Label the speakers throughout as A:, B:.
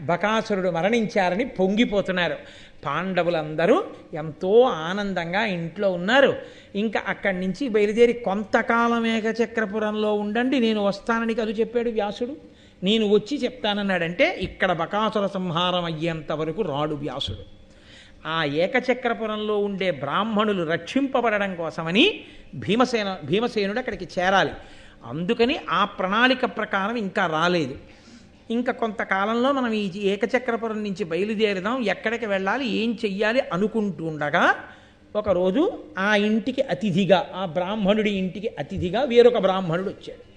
A: బకాసురుడు మరణించారని పొంగిపోతున్నారు. పాండవులందరూ ఎంతో ఆనందంగా ఇంట్లో ఉన్నారు. ఇంకా అక్కడి నుంచి బయలుదేరి కొంతకాలం ఏకచక్రపురంలో ఉండండి నేను వస్తానని కదు చెప్పాడు వ్యాసుడు. నేను వచ్చి చెప్తానన్నాడంటే ఇక్కడ బకాసుర సంహారం అయ్యేంత వరకు రాడు వ్యాసుడు. ఆ ఏకచక్రపురంలో ఉండే బ్రాహ్మణులు రక్షింపబడడం కోసమని భీమసేన భీమసేనుడు అక్కడికి చేరాలి. అందుకని ఆ ప్రణాళిక ప్రకారం ఇంకా రాలేదు. ఇంకా కొంతకాలంలో మనం ఈ ఏకచక్రపురం నుంచి బయలుదేరదాం. ఎక్కడికి వెళ్ళాలి? ఏం చెయ్యాలి? అనుకుంటూ ఉండగా ఒకరోజు ఆ ఇంటికి అతిథిగా ఆ బ్రాహ్మణుడి ఇంటికి అతిథిగా వేరొక బ్రాహ్మణుడు వచ్చాడు.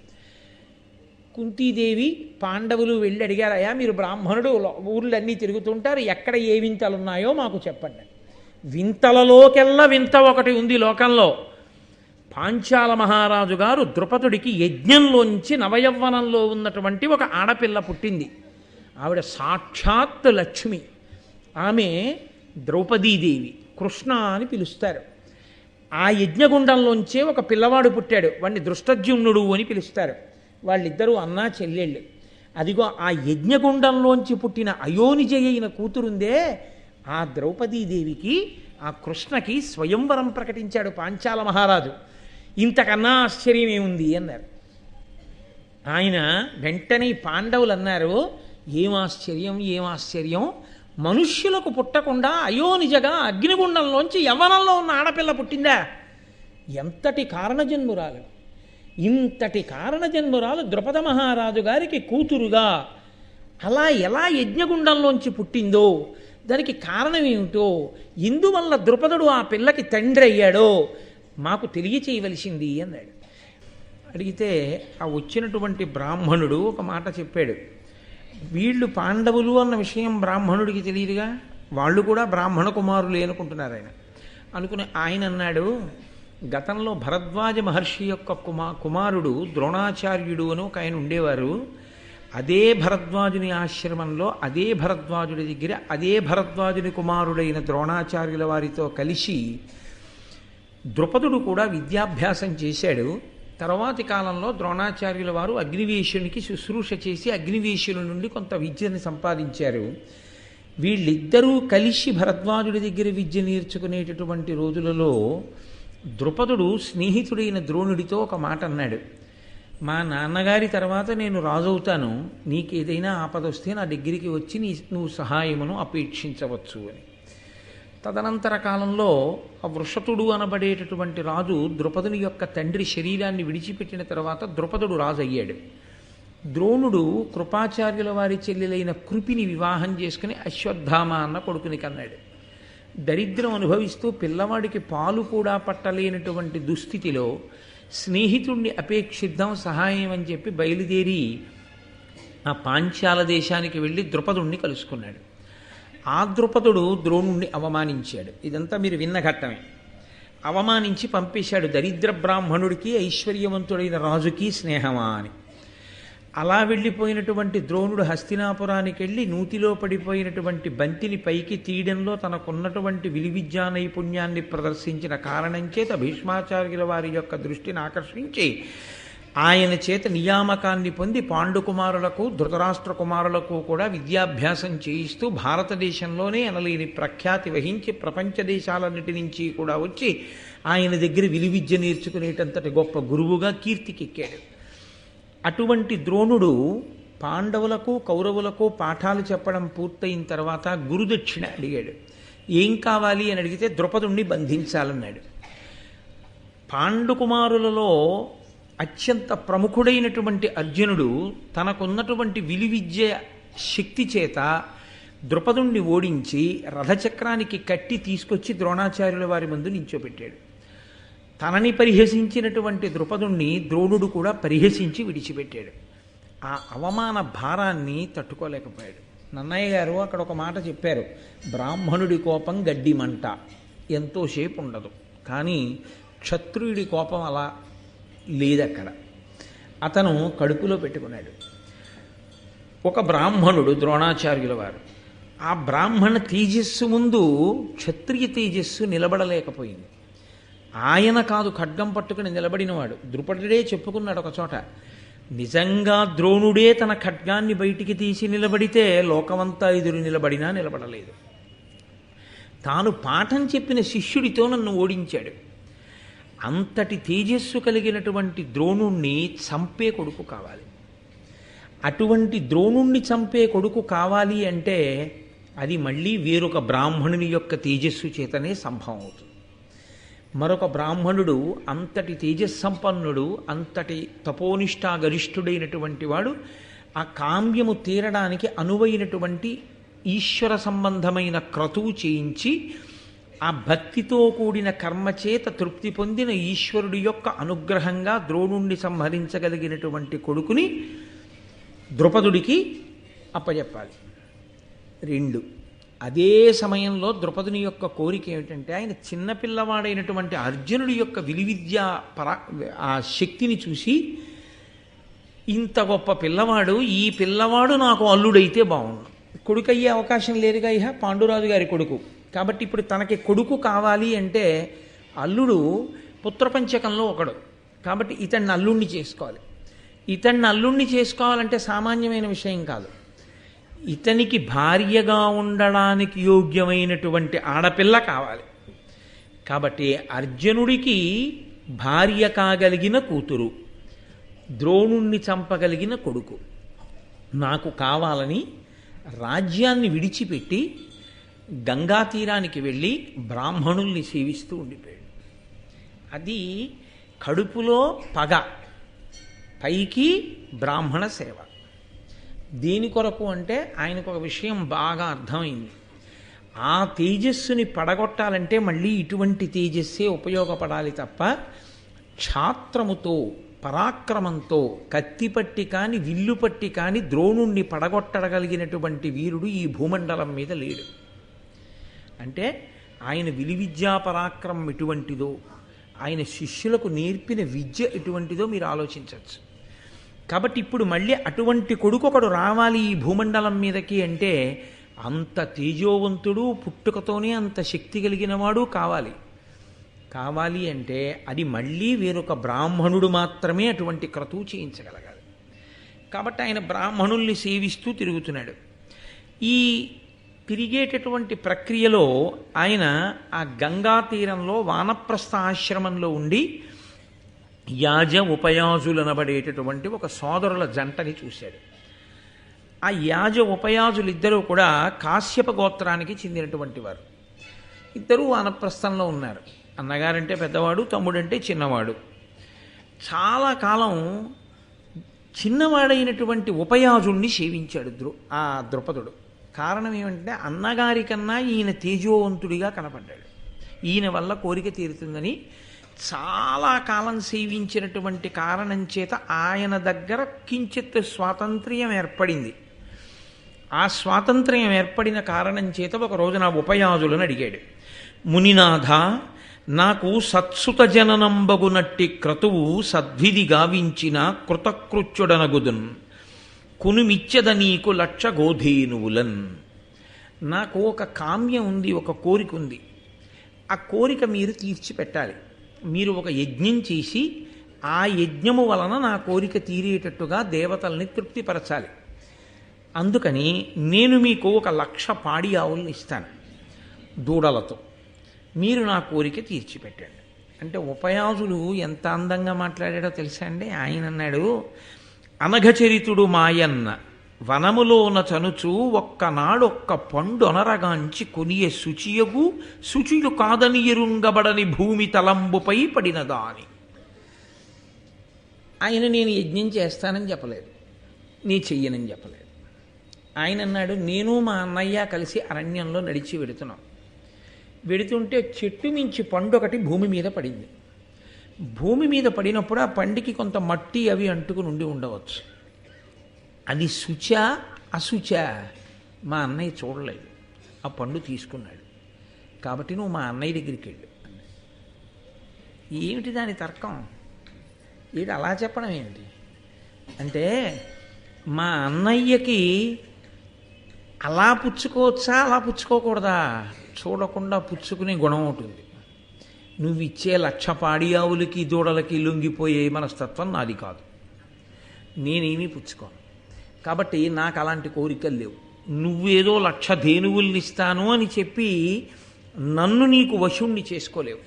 A: కుంతీదేవి పాండవులు వెళ్ళి అడిగారయ్యా మీరు బ్రాహ్మణుడు లో- ఊర్లన్నీ తిరుగుతుంటారు ఎక్కడ ఏ వింతలు ఉన్నాయో మాకు చెప్పండి. వింతలలోకెల్లా వింత ఒకటి ఉంది లోకంలో. పాంచాల మహారాజు గారు ద్రుపదుడికి యజ్ఞంలోంచి నవయవ్వనంలో ఉన్నటువంటి ఒక ఆడపిల్ల పుట్టింది. ఆవిడ సాక్షాత్ లక్ష్మి. ఆమె ద్రౌపదీదేవి కృష్ణ అని పిలుస్తారు. ఆ యజ్ఞగుండంలోంచే ఒక పిల్లవాడు పుట్టాడు. వాడిని దృష్టజ్యుమ్నుడు అని పిలుస్తారు. వాళ్ళిద్దరూ అన్నా చెల్లెళ్ళు. అదిగో ఆ యజ్ఞగుండంలోంచి పుట్టిన అయోనిజయ అయిన కూతురుందే ఆ ద్రౌపదీదేవికి ఆ కృష్ణకి స్వయంవరం ప్రకటించాడు పాంచాల మహారాజు. ఇంతకన్నా ఆశ్చర్యం ఏముంది అన్నారు. ఆయన వెంటనే పాండవులు అన్నారు ఏం ఆశ్చర్యం ఏం ఆశ్చర్యం? మనుష్యులకు పుట్టకుండా అయోనిజగా అగ్నిగుండంలోంచి యవనంలో ఉన్న ఆడపిల్ల పుట్టిందా? ఎంతటి కారణజన్మురాలు? ఇంతటి కారణజన్మురాలు ద్రుపద మహారాజు గారికి కూతురుగా. అలా ఎలా యజ్ఞగుండంలోంచి పుట్టిందో? దానికి కారణం ఏమిటో? ఇందువల్ల ద్రుపదుడు ఆ పిల్లకి తండ్రి అయ్యాడో? మాకు తెలియచేయవలసింది అన్నాడు. అడిగితే ఆ వచ్చినటువంటి బ్రాహ్మణుడు ఒక మాట చెప్పాడు. వీళ్ళు పాండవులు అన్న విషయం బ్రాహ్మణుడికి తెలియదుగా? వాళ్ళు కూడా బ్రాహ్మణ కుమారులే అనుకుంటున్నారు ఆయన. అనుకుని ఆయన అన్నాడు గతంలో భరద్వాజ మహర్షి యొక్క కుమా కుమారుడు ద్రోణాచార్యుడు అని ఒక ఆయన ఉండేవారు. అదే భరద్వాజుని ఆశ్రమంలో అదే భరద్వాజుడి దగ్గర అదే భరద్వాజుని కుమారుడైన ద్రోణాచార్యుల వారితో కలిసి ద్రుపదుడు కూడా విద్యాభ్యాసం చేశాడు. తర్వాతి కాలంలో ద్రోణాచార్యుల వారు అగ్నివేశునికి శుశ్రూష చేసి అగ్నివేశుల నుండి కొంత విద్యను సంపాదించారు. వీళ్ళిద్దరూ కలిసి భరద్వాజుడి దగ్గర విద్య నేర్చుకునేటటువంటి రోజులలో ద్రుపదుడు స్నేహితుడైన ద్రోణుడితో ఒక మాట అన్నాడు. మా నాన్నగారి తర్వాత నేను రాజవుతాను. నీకేదైనా ఆపద వస్తే నా దగ్గరికి వచ్చి నీ నువ్వు సహాయమును అపేక్షించవచ్చు అని. తదనంతర కాలంలో ఆ వృషతుడు అనబడేటటువంటి రాజు ద్రుపదుని యొక్క తండ్రి శరీరాన్ని విడిచిపెట్టిన తర్వాత ద్రుపదుడు రాజు అయ్యాడు ద్రోణుడు కృపాచార్యుల వారి చెల్లెలైన కృపిని వివాహం చేసుకుని అశ్వత్థామ అన్న కొడుకుని కన్నాడు. దరిద్రం అనుభవిస్తూ పిల్లవాడికి పాలు కూడా పట్టలేనటువంటి దుస్థితిలో స్నేహితుణ్ణి అపేక్షిద్దాం సహాయం అని చెప్పి బయలుదేరి ఆ పాంచాల దేశానికి వెళ్ళి ద్రుపదుణ్ణి కలుసుకున్నాడు. ఆ ద్రుపదుడు ద్రోణుణ్ణి అవమానించాడు. ఇదంతా మీరు విన్న ఘట్టమే. అవమానించి పంపేశాడు దరిద్ర బ్రాహ్మణుడికి ఐశ్వర్యవంతుడైన రాజుకి స్నేహమా అని. అలా వెళ్ళిపోయినటువంటి ద్రోణుడు హస్తినాపురానికి వెళ్ళి నూతిలో పడిపోయినటువంటి బంతిని పైకి తీయడంలో తనకున్నటువంటి విలువిద్యా నైపుణ్యాన్ని ప్రదర్శించిన కారణం చేత భీష్మాచార్యుల వారి యొక్క దృష్టిని ఆకర్షించి ఆయన చేత నియామకాన్ని పొంది పాండుకుమారులకు ధృతరాష్ట్ర కుమారులకు కూడా విద్యాభ్యాసం చేయిస్తూ భారతదేశంలోనే అనలేని ప్రఖ్యాతి వహించి ప్రపంచ దేశాలన్నిటి నుంచి కూడా వచ్చి ఆయన దగ్గర విలువిద్య నేర్చుకునేటంతటి గొప్ప గురువుగా కీర్తికెక్కాడు. అటువంటి ద్రోణుడు పాండవులకు కౌరవులకు పాఠాలు చెప్పడం పూర్తయిన తర్వాత గురుదక్షిణ అడిగాడు. ఏం కావాలి అని అడిగితే ద్రుపదుణ్ణి బంధించాలన్నాడు. పాండుకుమారులలో అత్యంత ప్రముఖుడైనటువంటి అర్జునుడు తనకున్నటువంటి విలువిద్య శక్తి చేత ద్రుపదుణ్ణి ఓడించి రథచక్రానికి కట్టి తీసుకొచ్చి ద్రోణాచార్యుల వారి ముందు నించోబెట్టాడు తనని పరిహసించినటువంటి ద్రుపదుణ్ణి ద్రోణుడు కూడా పరిహసించి విడిచిపెట్టాడు. ఆ అవమాన భారాన్ని తట్టుకోలేకపోయాడు. నన్నయ్య గారు అక్కడ ఒక మాట చెప్పారు బ్రాహ్మణుడి కోపం గడ్డి మంట ఎంతోసేపు ఉండదు. కానీ క్షత్రియుడి కోపం అలా లేదక్కడ. అతను కడుపులో పెట్టుకున్నాడు. ఒక బ్రాహ్మణుడు ద్రోణాచార్యుల వారు. ఆ బ్రాహ్మణ తేజస్సు ముందు క్షత్రియ తేజస్సు నిలబడలేకపోయింది. ఆయన కాదు ఖడ్గం పట్టుకుని నిలబడినవాడు. ద్రుపదుడే చెప్పుకున్నాడు ఒక చోట. నిజంగా ద్రోణుడే తన ఖడ్గాన్ని బయటికి తీసి నిలబడితే లోకమంతా ఎదురు నిలబడినా నిలబడలేదు. తాను పాఠం చెప్పిన శిష్యుడితో నన్ను ఓడించాడు. అంతటి తేజస్సు కలిగినటువంటి ద్రోణుణ్ణి చంపే కొడుకు కావాలి. అటువంటి ద్రోణుణ్ణి చంపే కొడుకు కావాలి అంటే అది మళ్ళీ వేరొక బ్రాహ్మణుని యొక్క తేజస్సు చేతనే సంభవం అవుతుంది. మరొక బ్రాహ్మణుడు అంతటి తేజస్సంపన్నుడు అంతటి తపోనిష్టా గరిష్ఠుడైనటువంటి వాడు ఆ కామ్యము తీరడానికి అనువైనటువంటి ఈశ్వర సంబంధమైన క్రతువు చేయించి ఆ భక్తితో కూడిన కర్మ చేత తృప్తి పొందిన ఈశ్వరుడి యొక్క అనుగ్రహంగా ద్రోణుణ్ణి సంహరించగలిగినటువంటి కొడుకుని ద్రుపదుడికి అప్పచెప్పాలి రెండు అదే సమయంలో ద్రుపదుని యొక్క కోరిక ఏమిటంటే ఆయన చిన్నపిల్లవాడైనటువంటి అర్జునుడి యొక్క విలువిద్య పరా ఆ శక్తిని చూసి ఇంత గొప్ప పిల్లవాడు ఈ పిల్లవాడు నాకు అల్లుడైతే బాగుండు. కొడుకు అయ్యే అవకాశం లేదుగా ఇహ పాండురాజు గారి కొడుకు. కాబట్టి ఇప్పుడు తనకి కొడుకు కావాలి అంటే అల్లుడు పుత్రపంచకంలో ఒకడు. కాబట్టి ఇతన్ని అల్లుణ్ణి చేసుకోవాలి. ఇతన్ని అల్లుణ్ణి చేసుకోవాలంటే సామాన్యమైన విషయం కాదు. ఇతనికి భార్యగా ఉండడానికి యోగ్యమైనటువంటి ఆడపిల్ల కావాలి. కాబట్టి అర్జునుడికి భార్య కాగలిగిన కూతురు ద్రోణుణ్ణి చంపగలిగిన కొడుకు. నాకు కావాలని రాజ్యాన్ని విడిచిపెట్టి గంగా తీరానికి వెళ్ళి బ్రాహ్మణుల్ని సేవిస్తూ ఉండిపోయాడు. అది కడుపులో పగ పైకి బ్రాహ్మణ సేవ. దేని కొరకు అంటే ఆయనకు ఒక విషయం బాగా అర్థమైంది. ఆ తేజస్సుని పడగొట్టాలంటే మళ్ళీ ఇటువంటి తేజస్సే ఉపయోగపడాలి తప్ప క్షాత్రముతో పరాక్రమంతో కత్తిపట్టి కాని విల్లు పట్టి కాని ద్రోణుణ్ణి పడగొట్టగలిగినటువంటి వీరుడు ఈ భూమండలం మీద లేడు. అంటే ఆయన విలువిద్యా పరాక్రమం ఎటువంటిదో ఆయన శిష్యులకు నేర్పిన విద్య ఎటువంటిదో మీరు ఆలోచించవచ్చు. కాబట్టి ఇప్పుడు మళ్ళీ అటువంటి కొడుకు ఒకడు రావాలి ఈ భూమండలం మీదకి అంటే అంత తేజోవంతుడు పుట్టుకతోనే అంత శక్తి కలిగిన వాడు కావాలి. కావాలి అంటే అది మళ్ళీ వేరొక బ్రాహ్మణుడు మాత్రమే అటువంటి క్రతువు చేయించగలగాలి. కాబట్టి ఆయన బ్రాహ్మణుల్ని సేవిస్తూ తిరుగుతున్నాడు. ఈ తిరిగేటటువంటి ప్రక్రియలో ఆయన ఆ గంగా తీరంలో వానప్రస్థ ఆశ్రమంలో ఉండి యాజ ఉపయాజులనబడేటటువంటి ఒక సోదరుల జంటని చూశాడు. ఆ యాజ ఉపయాజులిద్దరూ కూడా కాశ్యప గోత్రానికి చెందినటువంటి వారు. ఇద్దరూ వానప్రస్థంలో ఉన్నారు. అన్నగారంటే పెద్దవాడు తమ్ముడంటే చిన్నవాడు. చాలా కాలం చిన్నవాడైనటువంటి ఉపయాజుణ్ణి సేవించాడు ద్రు ఆ ద్రుపదుడు. కారణం ఏమంటే అన్నగారి కన్నా ఈయన తేజోవంతుడిగా కనపడ్డాడు. ఈయన వల్ల కోరిక తీరుతుందని చాలా కాలం సేవించినటువంటి కారణం చేత ఆయన దగ్గర కించిత్ స్వాతంత్ర్యం ఏర్పడింది. ఆ స్వాతంత్ర్యం ఏర్పడిన కారణం చేత ఒక రోజున ఉపయాజులను అడిగాడు. మునినాథ నాకు సత్సుత జననంబగునట్టి క్రతువు సద్విధి గావించిన కృతకృత్యుడనగుదున్ కునుమిచ్చద నీకు లక్ష గోధేనువులన్ నాకు ఒక కామ్యం ఉంది ఒక కోరిక ఉంది. ఆ కోరిక మీరు తీర్చిపెట్టాలి. మీరు ఒక యజ్ఞం చేసి ఆ యజ్ఞము వలన నా కోరిక తీరేటట్టుగా దేవతల్ని తృప్తిపరచాలి. అందుకని నేను మీకు ఒక లక్ష పాడి ఆవులను ఇస్తాను దూడలతో. మీరు నా కోరిక తీర్చిపెట్టండి. అంటే ఉపయాసులు ఎంత అందంగా మాట్లాడాడో తెలుసా అండి? ఆయన అన్నాడు అనఘచరితుడు మాయన్న వనములోన చనుచు ఒక్కనాడొక్క పండు అనరగాంచి కొనియ శుచియగు శుచిలు కాదని ఎరుంగబడని భూమి తలంబుపై పడిన దాని. ఆయన నేను యజ్ఞం చేస్తానని చెప్పలేదు. నీ చెయ్యనని చెప్పలేదు. ఆయన అన్నాడు నేను మా అన్నయ్య కలిసి అరణ్యంలో నడిచి వెడుతున్నాం. వెడుతుంటే చెట్టు మించి పండు ఒకటి భూమి మీద పడింది. భూమి మీద పడినప్పుడు ఆ పండికి కొంత మట్టి అవి అంటుకుని ఉండి ఉండవచ్చు. అది శుచ అశుచ. మా అన్నయ్య చూడలేదు. ఆ పండు తీసుకున్నాడు. కాబట్టి నువ్వు మా అన్నయ్య దగ్గరికి వెళ్ళు. ఏమిటి దాని తర్కం? ఇది అలా చెప్పడం ఏంటి? అంటే మా అన్నయ్యకి అలా పుచ్చుకోవచ్చా అలా పుచ్చుకోకూడదా? చూడకుండా పుచ్చుకునే గుణం ఉంటుంది నువ్విచ్చే లక్ష పాడి ఆవులకి దూడలకి లొంగిపోయే మనస్తత్వం నాది కాదు. నేనేమీ పుచ్చుకోను. కాబట్టి నాకు అలాంటి కోరికలు లేవు. నువ్వేదో లక్ష ధేనువుల్ని ఇస్తాను అని చెప్పి నన్ను నీకు వశుణ్ణి చేసుకోలేవు.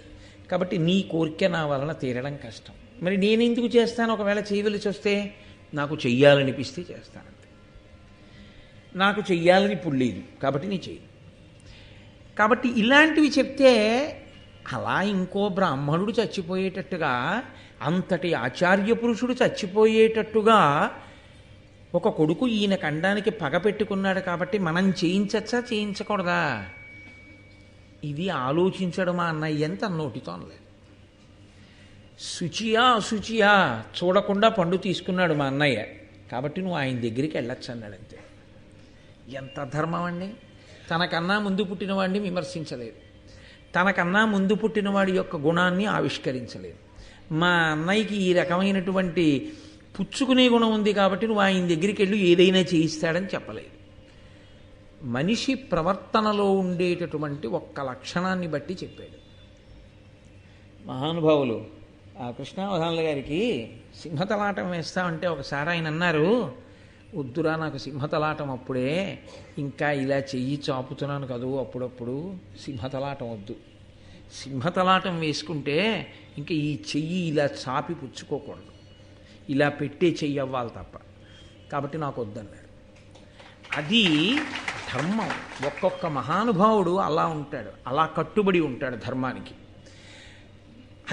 A: కాబట్టి నీ కోరిక నా వలన తీరడం కష్టం. మరి నేను ఎందుకు చేస్తాను? ఒకవేళ చేయవలసి వస్తే నాకు చెయ్యాలనిపిస్తే చేస్తానంతే నాకు చెయ్యాలని ఇప్పుడు లేదు. కాబట్టి నీ చెయ్యి. కాబట్టి ఇలాంటివి చెప్తే అలా ఇంకో బ్రాహ్మణుడు చచ్చిపోయేటట్టుగా అంతటి ఆచార్య పురుషుడు చచ్చిపోయేటట్టుగా ఒక కొడుకు ఈయన కండానికి పగ పెట్టుకున్నాడు కాబట్టి మనం చేయించచ్చా చేయించకూడదా? ఇది ఆలోచించడమా అన్నయ్య ఎంత నోటితో శుచియా అశుచియా చూడకుండా పండు తీసుకున్నాడు మా అన్నయ్య. కాబట్టి నువ్వు ఆయన దగ్గరికి వెళ్ళొచ్చు అన్నాడు అంతే ఎంత ధర్మం అండి? తనకన్నా ముందు పుట్టినవాడిని విమర్శించలేదు. తనకన్నా ముందు పుట్టినవాడి యొక్క గుణాన్ని ఆవిష్కరించలేదు. మా అన్నయ్యకి ఈ రకమైనటువంటి పుచ్చుకునే గుణం ఉంది కాబట్టి నువ్వు ఆయన దగ్గరికి వెళ్ళి ఏదైనా చేయిస్తాడని చెప్పలేదు. మనిషి ప్రవర్తనలో ఉండేటటువంటి ఒక్క లక్షణాన్ని బట్టి చెప్పాడు. మహానుభావులు ఆ కృష్ణావధానుల గారికి సింహతలాటం వేస్తామంటే ఒకసారి ఆయన అన్నారు వద్దురా నాకు సింహతలాటం అప్పుడే. ఇంకా ఇలా చెయ్యి చాపుతున్నాను కదూ అప్పుడప్పుడు. సింహతలాటం వద్దు. సింహతలాటం వేసుకుంటే ఇంకా ఈ చెయ్యి ఇలా చాపి పుచ్చుకోకూడదు. ఇలా పెట్టే చెయ్యి అవ్వాలి తప్ప. కాబట్టి నాకు వద్దన్నాడు. అది ధర్మం. ఒక్కొక్క మహానుభావుడు అలా ఉంటాడు. అలా కట్టుబడి ఉంటాడు ధర్మానికి.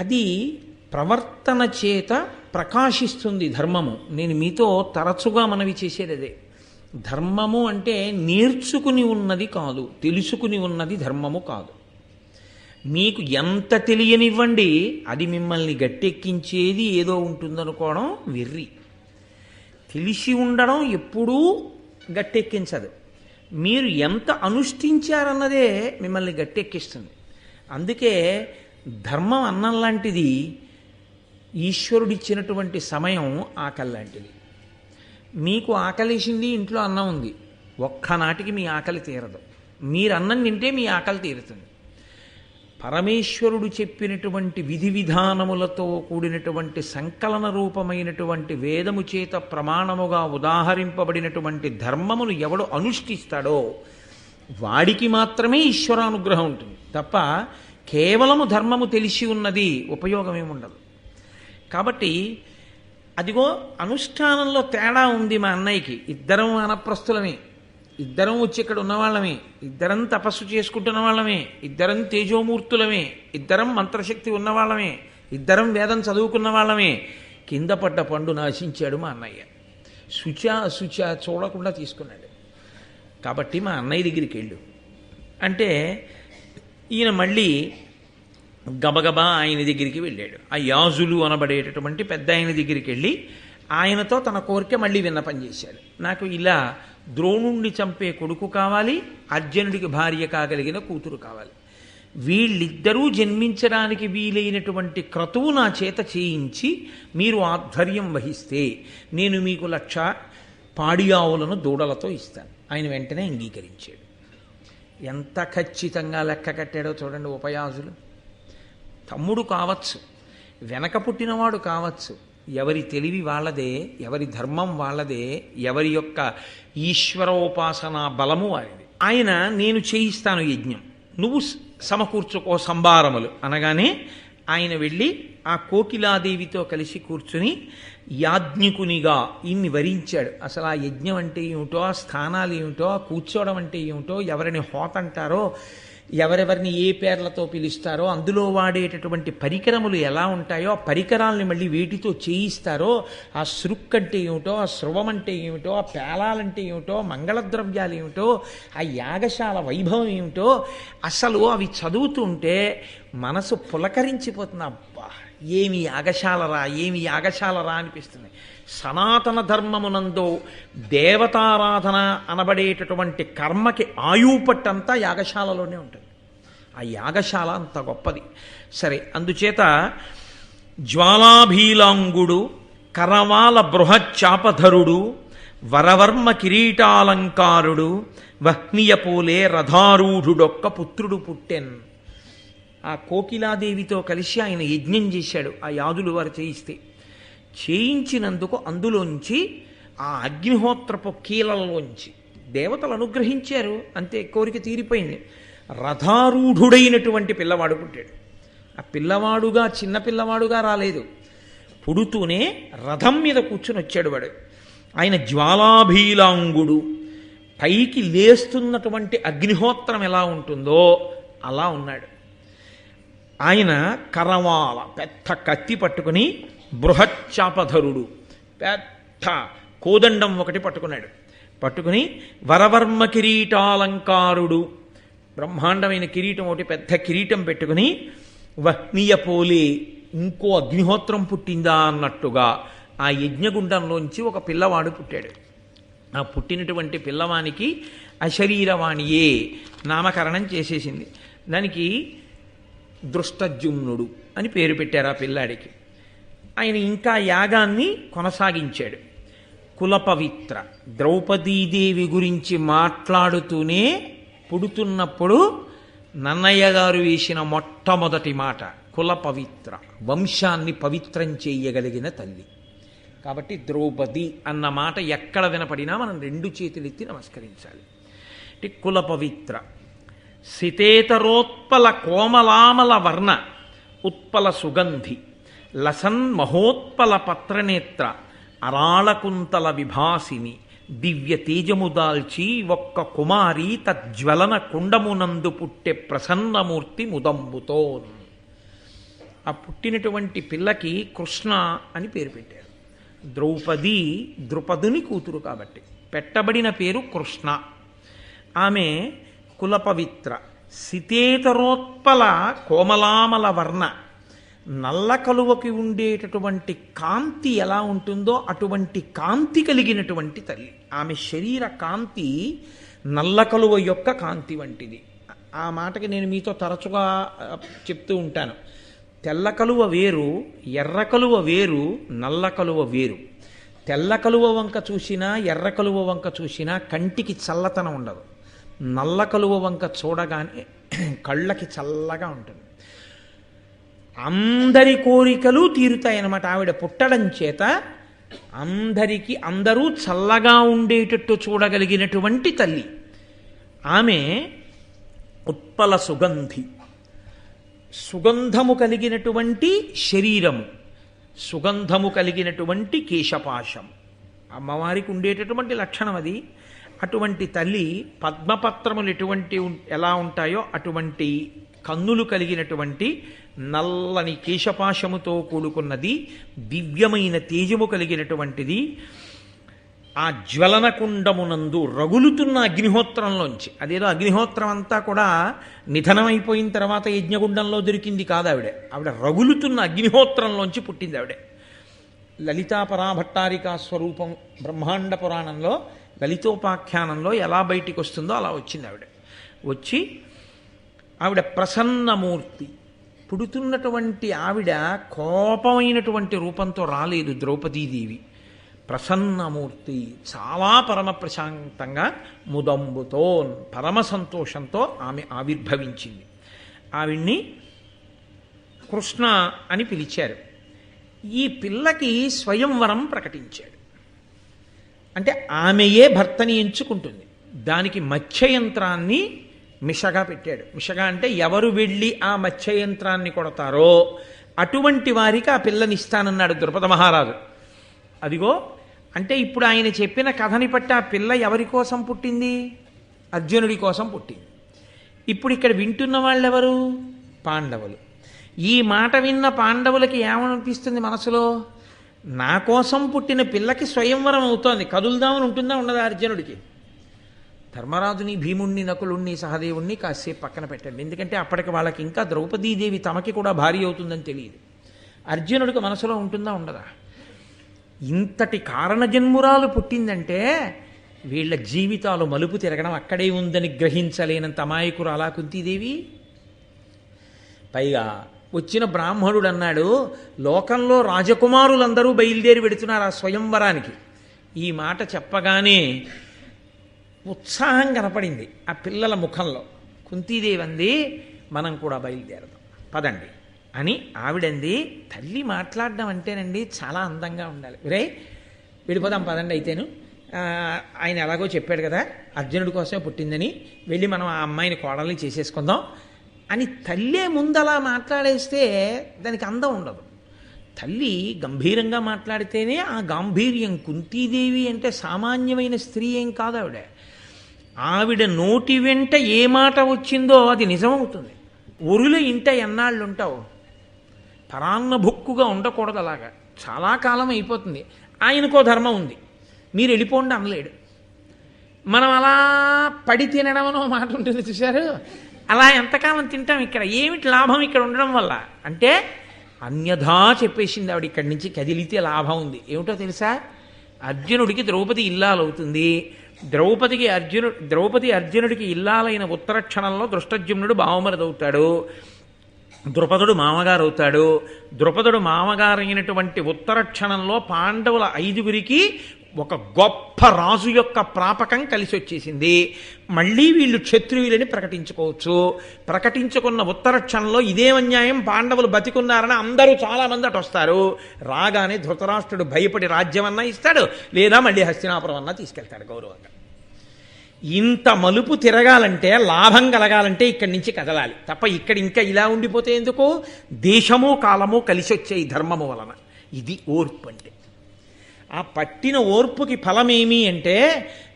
A: అది ప్రవర్తన చేత ప్రకాశిస్తుంది ధర్మము. నేను మీతో తరచుగా మనవి చేసేది అదే. ధర్మము అంటే నేర్చుకుని ఉన్నది కాదు తెలుసుకుని ఉన్నది ధర్మము కాదు. మీకు ఎంత తెలియనివ్వండి అది మిమ్మల్ని గట్టెక్కించేది ఏదో ఉంటుందనుకోవడం వెర్రి. తెలిసి ఉండడం ఎప్పుడూ గట్టెక్కించదు. మీరు ఎంత అనుష్ఠించారన్నదే మిమ్మల్ని గట్టెక్కిస్తుంది. అందుకే ధర్మం అన్నం లాంటిది ఈశ్వరుడిచ్చినటువంటి సమయం ఆకలి లాంటిది మీకు ఆకలేసింది ఇంట్లో అన్నం ఉంది. ఒక్కనాటికి మీ ఆకలి తీరదు. మీరు అన్నం తింటే మీ ఆకలి తీరుతుంది. పరమేశ్వరుడు చెప్పినటువంటి విధి విధానములతో కూడినటువంటి సంకలన రూపమైనటువంటి వేదము చేత ప్రమాణముగా ఉదాహరింపబడినటువంటి ధర్మమును ఎవడు అనుష్ఠిస్తాడో వాడికి మాత్రమే ఈశ్వరానుగ్రహం ఉంటుంది. తప్ప కేవలము ధర్మము తెలిసి ఉన్నది ఉపయోగమేముండదు. కాబట్టి అదిగో అనుష్ఠానంలో తేడా ఉంది మా అన్నయ్యకి. ఇద్దరం అనప్రస్తులమే ఇద్దరం వచ్చి ఇక్కడ ఉన్నవాళ్ళమే. ఇద్దరం తపస్సు చేసుకుంటున్న వాళ్ళమే. ఇద్దరం తేజోమూర్తులమే. ఇద్దరం మంత్రశక్తి ఉన్నవాళ్ళమే. ఇద్దరం వేదం చదువుకున్న వాళ్ళమే. కింద పడ్డ పండు నాశించాడు మా అన్నయ్య. శుచ అశుచ చూడకుండా తీసుకున్నాడు. కాబట్టి మా అన్నయ్య దగ్గరికి వెళ్ళు. అంటే ఈయన మళ్ళీ గబగబా ఆయన దగ్గరికి వెళ్ళాడు. ఆ యాజులు అనబడేటటువంటి పెద్ద ఆయన దగ్గరికి వెళ్ళి ఆయనతో తన కోరిక మళ్ళీ విన్నపం చేశాడు. నాకు ఇలా ద్రోణుణ్ణి చంపే కొడుకు కావాలి అర్జునుడికి భార్య కాగలిగిన కూతురు కావాలి. వీళ్ళిద్దరూ జన్మించడానికి వీలైనటువంటి క్రతువు నా చేత చేయించి మీరు ఆధ్వర్యం వహిస్తే నేను మీకు లక్ష పాడి ఆవులను దూడలతో ఇస్తాను. ఆయన వెంటనే అంగీకరించాడు. ఎంత ఖచ్చితంగా లెక్క కట్టాడో చూడండి ఉపయాజులు. తమ్ముడు కావచ్చు వెనక పుట్టినవాడు కావచ్చు ఎవరి తెలివి వాళ్ళదే ఎవరి ధర్మం వాళ్ళదే ఎవరి యొక్క ఈశ్వరోపాసన బలము వారిది. ఆయన నేను చేయిస్తాను యజ్ఞం నువ్వు సమకూర్చుకో సంభారములు అనగానే ఆయన వెళ్ళి ఆ కోకిలాదేవితో కలిసి కూర్చుని యాజ్ఞికునిగా ఇన్ని వరించాడు. అసలు ఆ యజ్ఞం అంటే ఏమిటో ఆ స్థానాలు ఏమిటో ఆ కూర్చోవడం అంటే ఏమిటో ఎవరిని హోత అంటారో ఎవరెవరిని ఏ పేర్లతో పిలుస్తారో అందులో వాడేటటువంటి పరికరములు ఎలా ఉంటాయో ఆ పరికరాల్ని మళ్ళీ వేటితో చేయిస్తారో ఆ సృక్ అంటే ఏమిటో ఆ స్రవం అంటే ఏమిటో ఆ పేలాలంటే ఏమిటో మంగళద్రవ్యాలు ఏమిటో ఆ యాగశాల వైభవం ఏమిటో అసలు అవి చదువుతుంటే మనసు పులకరించిపోతుంది. అబ్బా! ఏమి యాగశాలరా ఏమి యాగశాలరా అనిపిస్తుంది. సనాతన ధర్మమునందు దేవతారాధన అనబడేటటువంటి కర్మకి ఆయుపట్టంతా యాగశాలలోనే ఉంటుంది. ఆ యాగశాల అంత గొప్పది. సరే అందుచేత జ్వాలాభీలాంగుడు కరవాల బృహచ్చాపధరుడు వరవర్మ కిరీటాలంకారుడు వహ్నియపోలే రథారూఢుడొక్క పుత్రుడు పుట్టెన్. ఆ కోకిలాదేవితో కలిసి ఆయన యజ్ఞం చేశాడు ఆ యాదులు వారు చేయిస్తే. చేయించినందుకు అందులోంచి ఆ అగ్నిహోత్రపు కీలల్లోంచి దేవతలు అనుగ్రహించారు అంతే కోరిక తీరిపోయింది. రథారూఢుడైనటువంటి పిల్లవాడు పుట్టాడు. ఆ పిల్లవాడుగా చిన్న పిల్లవాడుగా రాలేదు. పుడుతూనే రథం మీద కూర్చుని వచ్చాడు వాడు. ఆయన జ్వాలాభీలాంగుడు. పైకి లేస్తున్నటువంటి అగ్నిహోత్రం ఎలా ఉంటుందో అలా ఉన్నాడు. ఆయన కరవాల పెద్ద కత్తి పట్టుకుని బృహచ్చాపధరుడు పెద్ద కోదండం ఒకటి పట్టుకున్నాడు. పట్టుకుని వరవర్మ కిరీటాలంకారుడు బ్రహ్మాండమైన కిరీటం ఒకటి పెద్ద కిరీటం పెట్టుకుని వహ్నీయపోలే ఇంకో అగ్నిహోత్రం పుట్టిందా అన్నట్టుగా ఆ యజ్ఞగుండంలోంచి ఒక పిల్లవాడు పుట్టాడు. ఆ పుట్టినటువంటి పిల్లవానికి అశరీరవాణియే నామకరణం చేసేసింది. దానికి దృష్టజుమ్నుడు అని పేరు పెట్టారు ఆ పిల్లాడికి. ఆయన ఇంకా యాగాన్ని కొనసాగించాడు. కులపవిత్ర ద్రౌపదీదేవి గురించి మాట్లాడుతూనే పుడుతున్నప్పుడు నన్నయ్య గారు వేసిన మొట్టమొదటి మాట కుల పవిత్ర వంశాన్ని పవిత్రం చేయగలిగిన తల్లి. కాబట్టి ద్రౌపది అన్న మాట ఎక్కడ వినపడినా మనం రెండు చేతులెత్తి నమస్కరించాలి. అంటే కుల పవిత్ర సితేతరోత్పల కోమలామల వర్ణ ఉత్పల సుగంధి లసన్ మహోత్పల పత్రనేత్ర అరాళకుంతల విభాసిని దివ్య తేజము దాల్చి ఒక్క కుమారి తజ్వలన కుండమునందు పుట్టే ప్రసన్నమూర్తి ముదంబుతో ఆ పుట్టినటువంటి పిల్లకి కృష్ణ అని పేరు పెట్టారు. ద్రౌపది ద్రుపదుని కూతురు కాబట్టి. పెట్టబడిన పేరు కృష్ణ. ఆమె కులపవిత్ర సితేతరోత్పల కోమలామల వర్ణ. నల్ల కలువకి ఉండేటటువంటి కాంతి ఎలా ఉంటుందో అటువంటి కాంతి కలిగినటువంటి తల్లి. ఆమె శరీర కాంతి నల్ల కలువ యొక్క కాంతి వంటిది. ఆ మాటకి నేను మీతో తరచుగా చెప్తూ ఉంటాను. తెల్ల కలువ వేరు ఎర్ర కలువ వేరు నల్ల కలువ వేరు. తెల్ల కలువ వంక చూసినా ఎర్ర కలువ వంక చూసినా కంటికి చల్లతనం ఉండదు. నల్ల కలువ వంక చూడగానే కళ్ళకి చల్లగా ఉంటుంది. అందరి కోరికలు తీరుతాయన్నమాట. ఆవిడ పుట్టడం చేత అందరికీ అందరూ చల్లగా ఉండేటట్టు చూడగలిగినటువంటి తల్లి. ఆమె ఉత్పల సుగంధి. సుగంధము కలిగినటువంటి శరీరము. సుగంధము కలిగినటువంటి కేశపాశం. అమ్మవారికి ఉండేటటువంటి లక్షణం అది. అటువంటి తల్లి పద్మపత్రములు ఎటువంటి ఎలా ఉంటాయో అటువంటి కన్నులు కలిగినటువంటి నల్లని కేశపాశముతో కూడుకున్నది దివ్యమైన తేజము కలిగినటువంటిది ఆ జ్వలన కుండమునందు రగులుతున్న అగ్నిహోత్రంలోంచి. అదేదో అగ్నిహోత్రం అంతా కూడా నిధనమైపోయిన తర్వాత యజ్ఞగుండంలో దొరికింది కాదు ఆవిడ. ఆవిడ రగులుతున్న అగ్నిహోత్రంలోంచి పుట్టింది ఆవిడ. లలితా పరాభట్టారికా స్వరూపం బ్రహ్మాండ పురాణంలో లలితోపాఖ్యానంలో ఎలా బయటికి వస్తుందో అలా వచ్చింది ఆవిడ. వచ్చి ఆవిడ ప్రసన్నమూర్తి. పుడుతున్నటువంటి ఆవిడ కోపమైనటువంటి రూపంతో రాలేదు ద్రౌపదీదేవి. ప్రసన్నమూర్తి చాలా పరమ ప్రశాంతంగా ముదంబుతో పరమ సంతోషంతో ఆమె ఆవిర్భవించింది. ఆవిడ్ని కృష్ణ అని పిలిచారు. ఈ పిల్లకి స్వయంవరం ప్రకటించాడు అంటే ఆమెయే భర్తని ఎంచుకుంటుంది. దానికి మత్స్యయంత్రాన్ని మిషగా పెట్టాడు. మిషగా అంటే ఎవరు వెళ్ళి ఆ మత్స్యయంత్రాన్ని కొడతారో అటువంటి వారికి ఆ పిల్లని ఇస్తానన్నాడు ద్రుపద మహారాజు. అదిగో అంటే ఇప్పుడు ఆయన చెప్పిన కథని బట్టి ఆ పిల్ల ఎవరి కోసం పుట్టింది? అర్జునుడి కోసం పుట్టింది. ఇప్పుడు ఇక్కడ వింటున్న వాళ్ళు ఎవరు పాండవులు. ఈ మాట విన్న పాండవులకి ఏమనిపిస్తుంది మనసులో? నా కోసం పుట్టిన పిల్లకి స్వయంవరం అవుతోంది. కదులుదామని ఉంటుందా? ఉండదా అర్జునుడికి? ధర్మరాజుని భీముణ్ణి నకులుణ్ణి సహదేవుణ్ణి కాసేపు పక్కన పెట్టండి. ఎందుకంటే అప్పటికి వాళ్ళకి ఇంకా ద్రౌపదీదేవి తమకి కూడా భారీ అవుతుందని తెలియదు. అర్జునుడికి మనసులో ఉంటుందా? ఉండదా? ఇంతటి కారణజన్మురాలు పుట్టిందంటే వీళ్ళ జీవితాలు మలుపు తిరగడం అక్కడే ఉందని గ్రహించలేనంత అమాయకురు అలా కుంతీదేవి? పైగా వచ్చిన బ్రాహ్మణుడు అన్నాడు లోకంలో రాజకుమారులందరూ బయలుదేరి పెడుతున్నారు ఆ స్వయంవరానికి. ఈ మాట చెప్పగానే ఉత్సాహం కనపడింది ఆ పిల్లల ముఖంలో. కుంతీదేవి అంది మనం కూడా బయలుదేరదాం. పదండి. అని ఆవిడంది తల్లి మాట్లాడడం అంటేనండి చాలా అందంగా ఉండాలి. రే వెళ్ళిపోదాం పదండి అయితేను. ఆయన ఎలాగో చెప్పాడు కదా అర్జునుడి కోసమే పుట్టిందని. వెళ్ళి మనం ఆ అమ్మాయిని కోడల్ని చేసేసుకుందాం. అని తల్లే ముందు అలా మాట్లాడేస్తే దానికి అందం ఉండదు. తల్లి గంభీరంగా మాట్లాడితేనే ఆ గాంభీర్యం కుంతీదేవి అంటే సామాన్యమైన స్త్రీ ఏం కాదు ఆవిడ. ఆవిడ నోటి వెంట ఏ మాట వచ్చిందో అది నిజమవుతుంది. ఒరుల ఇంట ఎన్నాళ్ళు ఉంటావు పరాన్న భుక్కుగా ఉండకూడదు అలాగా. చాలా కాలం అయిపోతుంది. ఆయనకో ధర్మం ఉంది. మీరు వెళ్ళిపోండి అనలేడు. మనం అలా పడి తినడం అనో మాట ఉంటుంది చూశారు? అలా ఎంతకాలం తింటాం ఇక్కడ? ఏమిటి లాభం ఇక్కడ ఉండడం వల్ల? అంటే అన్యథా చెప్పేసింది ఆవిడ ఇక్కడి నుంచి కదిలితే లాభం ఉంది. ఏమిటో తెలుసా? అర్జునుడికి ద్రౌపది ఇల్లాలవుతుంది. ద్రౌపదికి అర్జును ద్రౌపది అర్జునుడికి ఇల్లాలైన ఉత్తర క్షణంలో దృష్టజ్యుమ్నుడు బావమరదవుతాడు. ద్రుపదుడు మామగారు అవుతాడు ద్రుపదుడు మామగారైనటువంటి ఉత్తర క్షణంలో పాండవుల ఐదుగురికి ఒక గొప్ప రాజు యొక్క ప్రాపకం కలిసి వచ్చేసింది. మళ్ళీ వీళ్ళు క్షత్రియులని ప్రకటించుకోవచ్చు. ప్రకటించుకున్న ఉత్తర క్షణంలో ఇదే అన్యాయం పాండవులు బతికున్నారని అందరూ చాలామంది అటు వస్తారు. రాగానే ధృతరాష్ట్రుడు భయపడి రాజ్యమన్నా ఇస్తాడు లేదా మళ్ళీ హస్తినాపురం అన్నా తీసుకెళ్తాడు గౌరవంగా. ఇంత మలుపు తిరగాలంటే లాభం కలగాలంటే ఇక్కడి నుంచి కదలాలి. తప్ప ఇక్కడ ఇంకా ఇలా ఉండిపోతే ఎందుకు? దేశము కాలము కలిసి వచ్చే ఈ ధర్మము వలన. ఇది ఓర్పు అంటే. ఆ పట్టిన ఓర్పుకి ఫలమేమి అంటే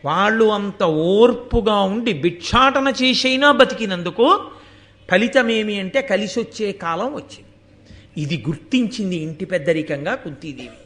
A: వాళ్ళు అంత ఓర్పుగా ఉండి భిక్షాటన చేసైనా బతికినందుకు ఫలితమేమి అంటే కలిసొచ్చే కాలం వచ్చింది. ఇది గుర్తించింది ఇంటి పెద్దరికంగా కుంతీదేవి.